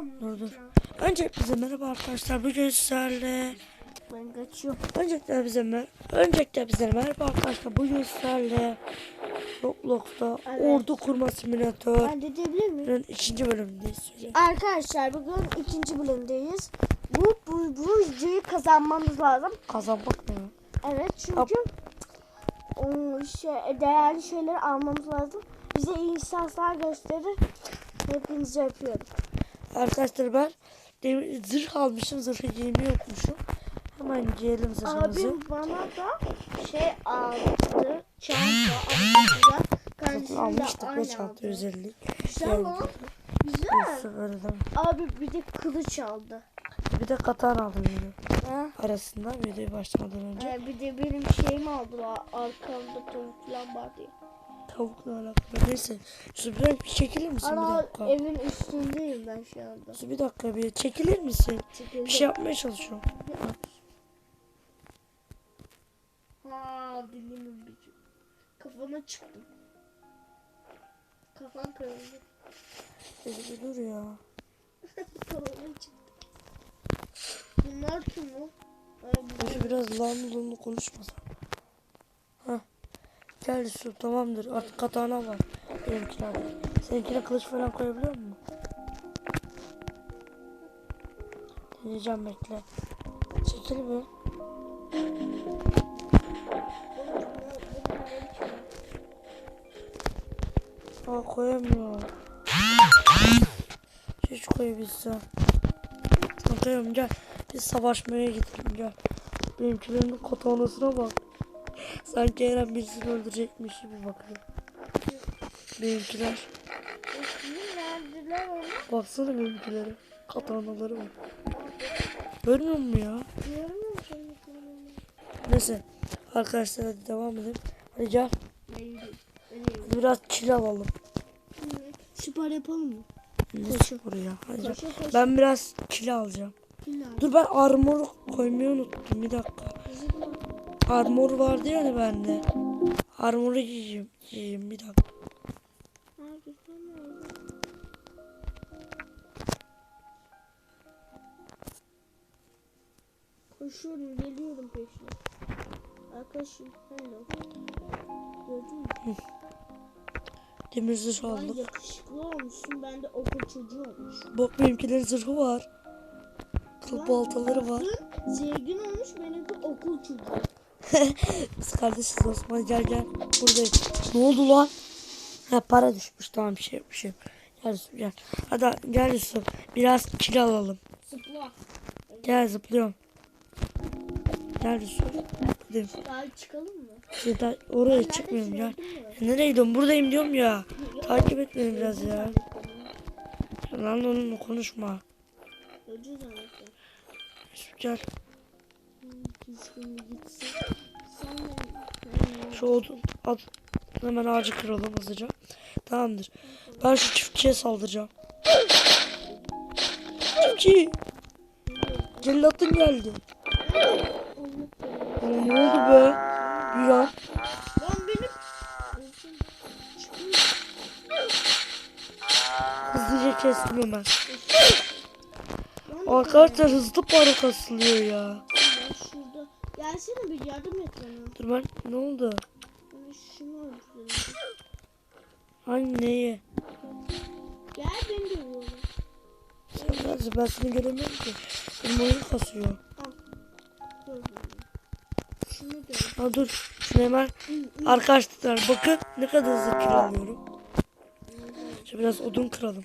Dur dur. Önce bize merhaba arkadaşlar. Bugün sizlerle Ben kaçıyorum. Öncelikle bize mer Öncelikle bize merhaba arkadaşlar. Bugün sizlerle Roblox'ta Evet. ordu kurma simülatörünün Ben de diyebilir miyim? ikinci bölümündeyiz. Söyle. Arkadaşler bugün ikinci bölümdeyiz. Bu, bu, bu videoyu kazanmamız lazım. Kazanmak ya? Evet çünkü o şey, değerli şeyleri almamız lazım. Bize iyi şanslar gösterir. Hepinizi öpüyorum. Arkadaşlar ben zırh almışım. Zırhı giymeyi unutmuşum. Hemen giyelim zırhımızı. Abim bana da şey aldı. Çanta aldı. De almıştık o çanta özellik. Güzel mi? Güzel. Abi bir de kılıç aldı. Bir de katan aldım yine. Ha? Arasında videoyu başlamadan önce. Ee, bir de benim şeyimi aldılar. Arkamda tavuk falan vardı ya. Tavukla alakalı. Neyse. Şu bir bir çekilir misin bir Ana dakika? evin üstündeyim ben şu anda. Şu bir dakika bir çekilir misin? Çekildim. Bir şey yapmaya çalışıyorum. Ha dilimin gücü. Kafama çıktım. Kafam kırıldı. Bir dur ya. Kafama çıktı. Bunlar kim o? Ay, bu- Şu biraz lanlı lanlı konuşmasan. Gel su tamamdır. Artık katana var. Benimkilerde. Seninkine kılıç falan koyabiliyor musun? Deneyeceğim bekle. Çekil bir. Aa koyamıyor. Hiç koyabilsem. Bakıyorum gel. Biz savaşmaya gidelim gel. Benimkilerin katanasına bak. Sanki Eren birisini öldürecekmiş gibi bakıyor. Benimkiler. Baksana benimkilere. Katanaları var. Görmüyor musun ya? Neyse. Arkadaşlar hadi devam edelim. Hadi gel. Hadi biraz çil alalım. Spor yapalım mı? Nasıl buraya? Hadi gel. Koşu koşu. Ben biraz çil alacağım. Dur ben armor koymayı unuttum. Bir dakika. Armor vardı ya hani bende. Armoru giyeyim. Giyeyim bir dakika. Koşuyorum geliyorum peşine. Arkadaşım hello. Gördün mü? Demir zırh Sen aldım. yakışıklı olmuşsun ben de okul çocuğu olmuşum. Bak benimkilerin zırhı var. Kıl baltaları var. Zengin olmuş benimki okul çocuğu. Biz kardeşiz Osman gel gel. Buradayız. Ne oldu lan? Ha para düşmüş tamam bir şey bir şey. Gel Yusuf gel. Hadi gel Yusuf. Biraz kil alalım. Zıpla. Gel zıplıyorum. Gel Yusuf. Hadi. Daha çıkalım mı? Daha oraya çıkmıyorum gel. Nereye gidiyorum? Buradayım diyorum ya. Takip et beni biraz ya. Lan onunla konuşma. Zannettim. Yusuf gel. Keşke gitsin. Şu odun at. Hemen ağacı kıralım hızlıca. Tamamdır. Ben şu çiftçiye saldıracağım. Çiftçi. Cellatın geldi. Aa, ne oldu be? Bir an. Lan benim... Hızlıca kestim hemen. Arkadaşlar hızlı para kasılıyor ya. Gelsene bir yardım et bana. Dur ben ne oldu? Ben şunu öldürelim. Hangi neyi? Gel beni de vuralım. Ben, ben seni göremiyorum ki. Benim oyun kasıyor. Şunu. Ha dur. Şunu hemen arkadaşlar bakın ne kadar hızlı kilo alıyorum. Şimdi biraz odun kıralım.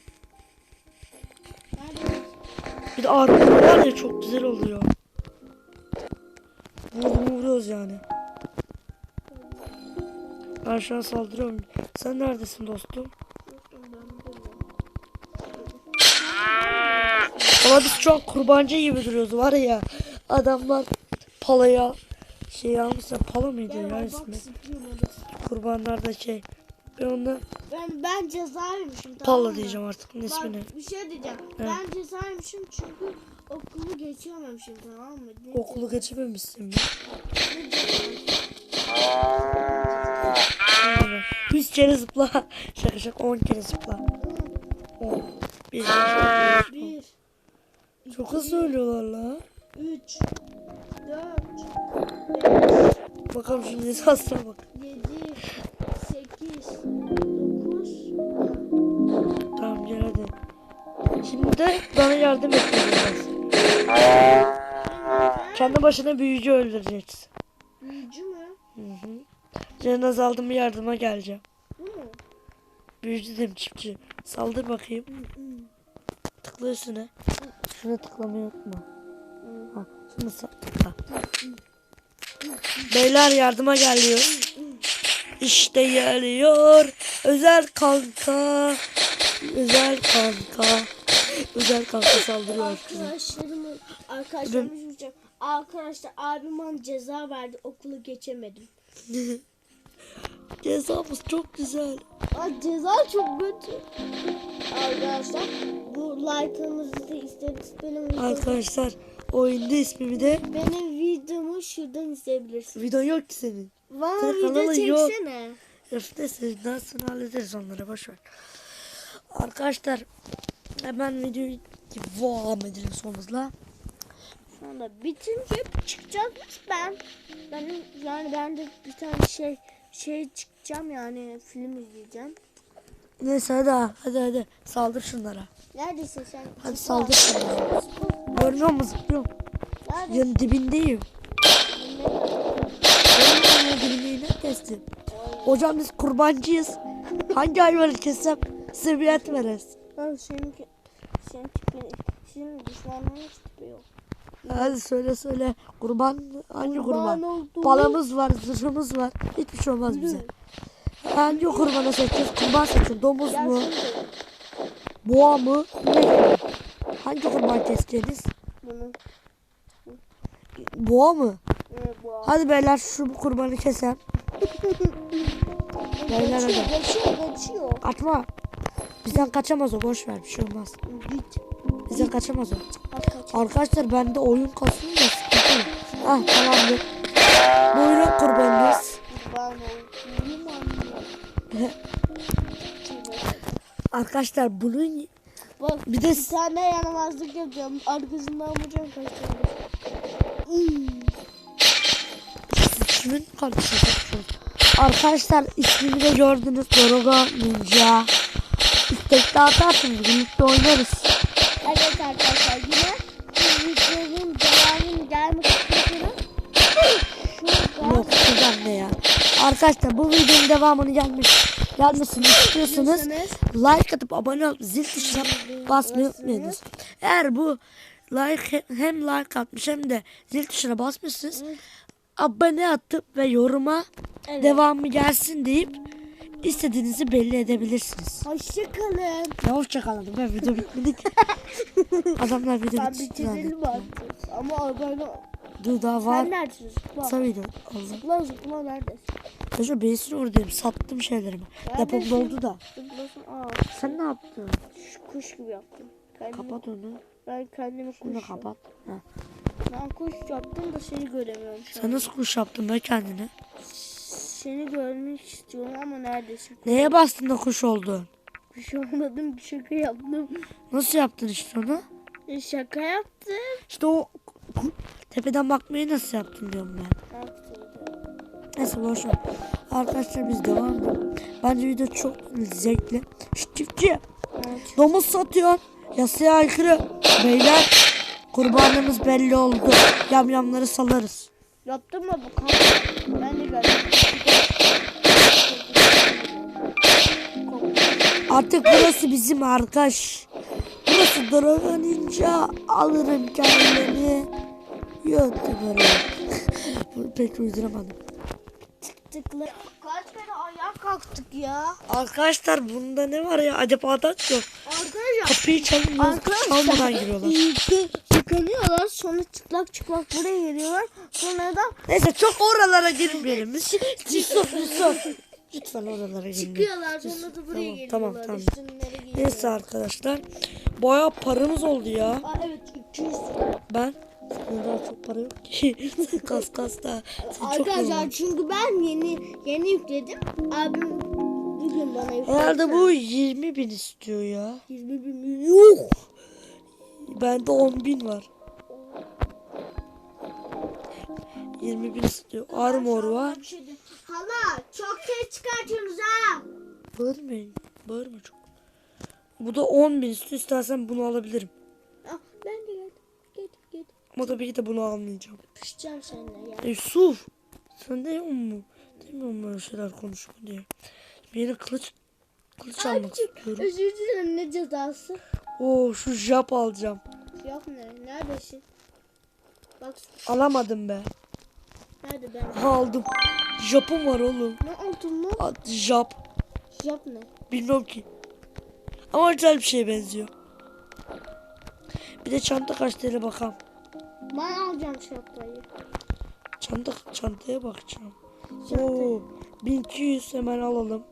Bir de armor var ya çok güzel oluyor. Vurdum vuruyoruz yani. Ben an saldırıyorum. Sen neredesin dostum? Ama biz şu an kurbancı gibi duruyoruz var ya. Adamlar palaya şey almışlar. Pala mıydı ya ismi? Kurbanlarda şey. Ben ona Ben, ben cezaymışım tamam pala diyeceğim artık. Ne ismini? Bir şey diyeceğim. Ben cezaymışım çünkü okulu geçememişim tamam mı? Ne Okulu geçememişsin mi? 100 kere zıpla. Şaka şaka 10 kere zıpla. 10. 1. Bir. Çok hızlı söylüyorlar la. 3, 4, Bakalım şimdi esasına bak. 7, 8, 9, Tamam gel hadi. Şimdi bana yardım etmeyeceğiz. Kendi başına büyücü öldüreceksin. Büyücü mü? Hı hı. Canın azaldı mı yardıma geleceğim. Mu? Büyücü dedim çiftçi. Saldır bakayım. Tıkla üstüne. Şuna tıklamayı unutma. Ha, şunu tıkla. Beyler yardıma geliyor. İşte geliyor. Özel kanka. Özel kanka. Özel kanka saldırıyor arkadaşlarımı üzüleceğim. Arkadaşlar abim bana ceza verdi okulu geçemedim. Cezamız çok güzel. Aa, ceza çok kötü. Arkadaşlar bu like'ınızı da isteriz. Benim Arkadaşlar oyunda ismimi de benim videomu şuradan izleyebilirsiniz. video yok ki senin. Senin video kanalın yok. çeksene. Öf neyse daha sonra hallederiz onları boşver. Arkadaşlar hemen videoyu devam edelim son hızla. Şu anda bitince çıkacağız ben. Benim yani ben de bir tane şey şey çıkacağım yani film izleyeceğim. Neyse hadi ha, hadi hadi saldır şunlara. Neredesin sen? Hadi saldır şunlara. Görmüyor musun zıplıyorum. Neredesin? Yanın dibindeyim. Benim yanın dibindeyim kestim. Hocam biz kurbancıyız. Hangi hayvanı kessem size bir et veririz. Ben senin senin tipi senin düşmanların hiç tipi yok. Hadi söyle söyle. Kurban hangi kurban? olduğu- Balamız var, zırhımız var. Hiçbir şey olmaz bize. Hangi kurbanı seçeceğiz? Kurban seçin. Domuz Gel mu? şimdi Boğa mı? İnek mi? Hangi kurban keseceğiniz? bunu. Boğa mı? Ee, bu. Hadi beyler şu kurbanı kesem. Beyler hadi. kaçıyor, kaçıyor. Kaçma. Bizden kaçamaz o. Boş ver. Bir şey olmaz. Git. Bizden kaçamaz o. Arkadaşlar bende oyun kasıyor da sıkıntı. Ah tamamdır. Buyurun kurbanınız. Arkadaşlar bunun Bak bir de bir tane yaramazlık yapacağım. Arkasından vuracağım kaçacağım. Kimin kardeşi? Arkadaşlar ismini de gördünüz. Doroga Ninja. İstekli atarsınız. Birlikte oynarız. Evet arkadaşlar yine bu videonun devamının gelmesi üzere şurada Yok şuradan ne ya. Arkadaşlar bu videonun devamını gelmiş. Gelmesini istiyorsanız like atıp abone olup zil tuşuna basmayı unutmayınız. Eğer bu like hem like atmış hem de zil tuşuna basmışsınız. Abone atıp ve yoruma Evet. devamı gelsin deyip istediğinizi belli edebilirsiniz. Hoşçakalın. Ya hoşçakalın. Ben video bitmedi ki. Adamlar video Ben bitirelim artık. Ama abone Dur daha var. Sen neredesin? Zıpla. Kısa video. Allah. Zıpla zıpla neredesin? Çocuğum beyisin oradayım. Sattım şeylerimi. Depom Neredesin? doldu da. Zıplasın. Aa, Sen ne yaptın? şu kuş gibi yaptım. Kendimi, Kapat onu. Ben kendimi kuş Şunu da yaptım. kapat. Ha. Ben kuş yaptım da seni göremiyorum şu Sen nasıl kuş yaptın be kendine? Seni görmek istiyorum ama neredesin? Neye bastın da kuş oldun? Bir şey olmadım bir şaka yaptım. Nasıl yaptın işte onu? E, Şaka yaptım. İşte o tepeden bakmayı nasıl yaptın diyorum ben. Neyse boş ver. Arkadaşlar biz devam edelim. Bence video çok zevkli. Şu çiftçi Evet. domuz satıyor. Yasaya aykırı. Beyler kurbanımız belli oldu. Yamyamları salarız. Yaptın mı bu kanka? Ben de gördüm. Artık burası bizim arkadaş. Burası Dragon Ninja. Alırım kendimi. Youtuber'ı. Bunu pek uyduramadım. Tıkla. Kaç kere ayağa kalktık ya. Arkadaşlar bunda ne var ya? Acaba adaç yok. Arkadaşlar. Kapıyı çalın. Çalmadan giriyorlar. Yıkı, yıkanıyorlar sonra çıplak çıplak buraya geliyorlar. Sonra da Neyse çok oralara girmeyelim. Yusuf Yusuf. Lütfen oralara girmeyelim. çıkıyorlar sonra da buraya Tamam, geliyorlar. tamam, geliyorlar. Neyse arkadaşlar. Bayağı paramız oldu ya. Aa, evet 200. Ben Bunda çok para yok ki. kas kas da. Arkadaşlar çünkü ben yeni yeni yükledim. Abim bugün bana yükledi. Herhalde bu 20 bin istiyor ya. 20 bin yok. bende 10 bin var. 20 bin istiyor. Armor var. Şey Hala çok ses çıkartıyorsunuz ha. Bağırmayın. Bağırma çok. Bu da 10 bin istiyor. İstersen bunu alabilirim. Ah, ben de geldim. Git git. Ama tabii ki de bunu almayacağım. Pişeceğim seninle ya. Yusuf. Sen mu? Demiyor mu böyle şeyler konuşma diye. Yeni kılıç kılıç almak istiyorum. Özür dilerim ne cezası? Oo şu jap alacağım. Yok ne? Neredesin? Bak Alamadım be. Nerede ben? Ha aldım. Japım var oğlum. Ne oldun lan? Ad- Jap. Yap ne? Bilmem ki. Ama güzel bir şeye benziyor. Bir de çanta kaç TL bakalım. Ben alacağım şapkayı. Çanta çantaya bakacağım. Çantayı. Oo 1200 hemen alalım.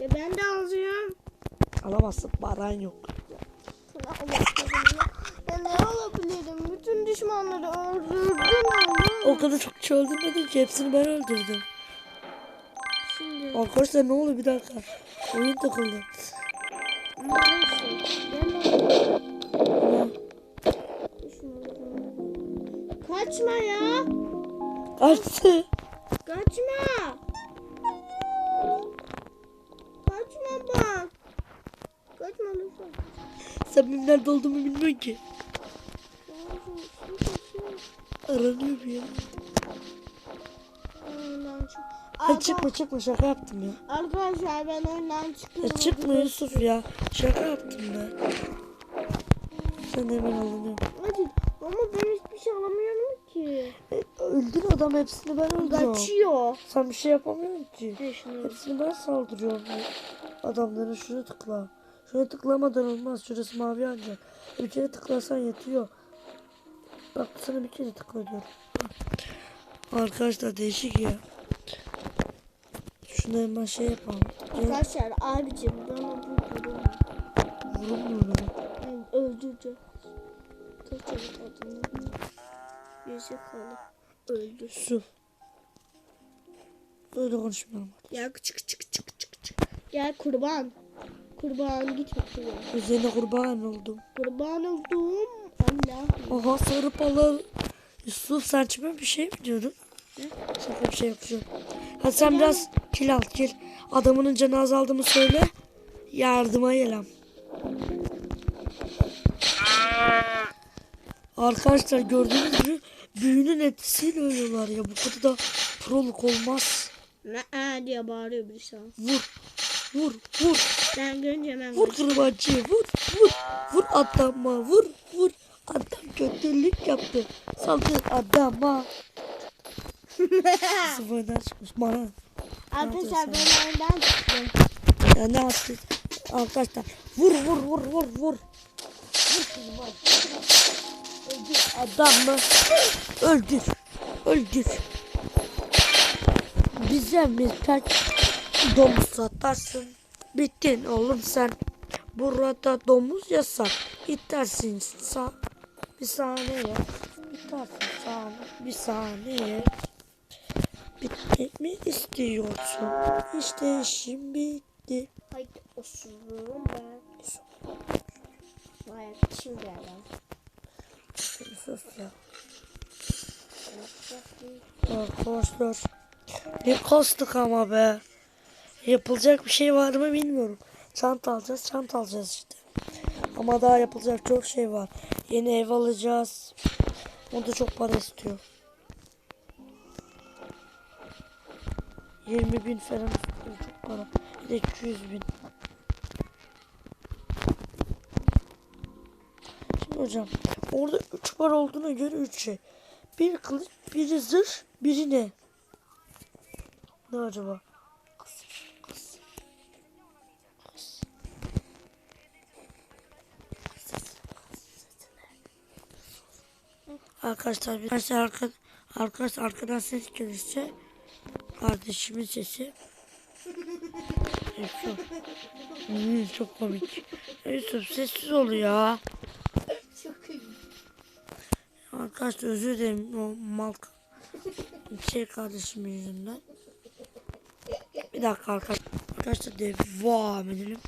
Ya ben de alacağım. Alamazsın paran yok. Ne alabilirim? Bütün düşmanları öldürdün ama. O kadar çok kişi öldürmedim ki hepsini ben öldürdüm. Şimdi Arkadaşlar ne oluyor bir dakika. Oyun takıldı. Kaçma ya. Kaçtı. Kaçma. Kaçma bak. Kaçma lütfen. Sen benim nerede olduğumu bilmiyorsun ki. Aranıyor bir ya. Oyundan çık. Ha, çıkma çıkma şaka yaptım ya. Arkadaşlar ben oyundan Ya çıkıyorum. çıkma Yusuf ya. Şaka yaptım ben. Sen hemen alınıyorum. Hadi. Ama ben hiçbir şey alamıyorum ki. E, öldür adam hepsini ben öldürüyorum. Kaçıyor. Sen bir şey yapamıyorsun ki. Şunu? Hepsini ben saldırıyorum. Adamlara şunu tıkla. Şuna tıklamadan olmaz. Şurası mavi ancak. Bir kere tıklasan yetiyor. Bak sana bir kere tıkla diyorum. Arkadaşlar değişik ya. Şunu hemen şey yapalım. Ya, Arkadaşlar abicim bana bu durum. vurulmuyor lan. Yani öldüreceğiz. Kaçalım adını. Yüzü kalı. Öldür. Yusuf. Böyle konuşmayalım hadi. Gel çık çık çık çık çık. Gel kurban. Kurban gitme kurban. Üzerine kurban oldum. Kurban oldum. Aha sarı balığı. Yusuf sen çime bir şey mi diyordun? Ne? Şaka bir şey yapacağım. Hadi sen biraz kil al kil. Adamının canı azaldığını söyle. Yardıma gelem. Arkadaşlar gördüğünüz gibi büyünün etkisiyle ölüyorlar ya. Bu kadar da proluk olmaz. Ne diye bağırıyor bir sana. Vur. Vur. Vur. Ben görünce hemen Vur kırbaçıyı. Vur. Vur. Vur adama. Vur. Adam kötülük yaptı. Saldır adama. Sıfırdan çıkmış bana. Arkadaşlar ben oyundan çıktım. Ya ne yaptı? Arkadaşlar vur vur vur vur vur. Vur. Öldür adamı. Öldür. Öldür. Bize mi pek domuz satarsın? Bittin oğlum sen. Burada domuz yasak. İtersin sa bir saniye. İtersin saniye. Bir saniye. Bitmek mi istiyorsun? İşte işim bitti. Haydi osururum ben. Hayır şimdi gel. Sus ya. Arkadaşlar. Ne kastık ama be. Yapılacak bir şey var mı bilmiyorum. Çanta alacağız, çanta alacağız işte. Ama daha yapılacak çok şey var. Yeni ev alacağız. O da çok para istiyor. 20 bin falan çok para. Bir de 200 bin. Şimdi hocam orada 3 para olduğuna göre 3 şey. Bir kılıç, biri zırh, biri ne? Ne acaba? Arkadaşlar bir arka, arkadaşlar arkadan ses gelirse kardeşimin sesi. Yusuf. Hmm, çok komik. Yusuf sessiz ol ya. Çok iyi. Arkadaşlar özür dilerim o mal şey kardeşim yüzünden. Bir dakika arkadaşlar. Arkadaşlar devam edelim.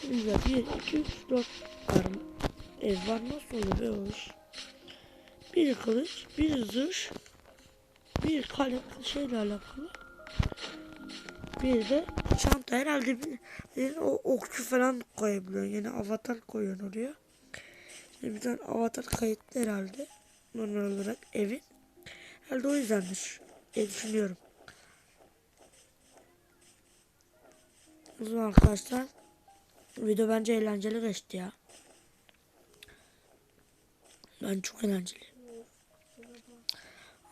Şimdi 1, 2, 3, 4 arım. ev var nasıl olur be o iş? Bir kılıç, bir zırh, bir kalem şeyle alakalı. Bir de çanta herhalde bir, bir o okçu falan koyabiliyor. Yani avatar koyuyorsun oraya. Yani bir tane avatar kayıtlı herhalde. Normal olarak evin. Herhalde o yüzdendir diye düşünüyorum. O zaman arkadaşlar video bence eğlenceli geçti ya. Ben çok eğlenceli.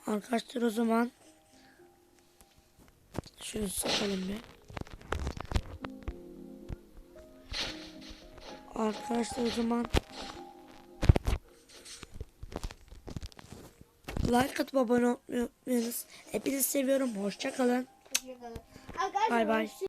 Arkadaşlar o zaman şöyle sakalım bir. Arkadaşlar o zaman like atıp abone olmayı unutmayınız. Hepinizi seviyorum. Hoşça kalın. Arkadaşlar Bay bay.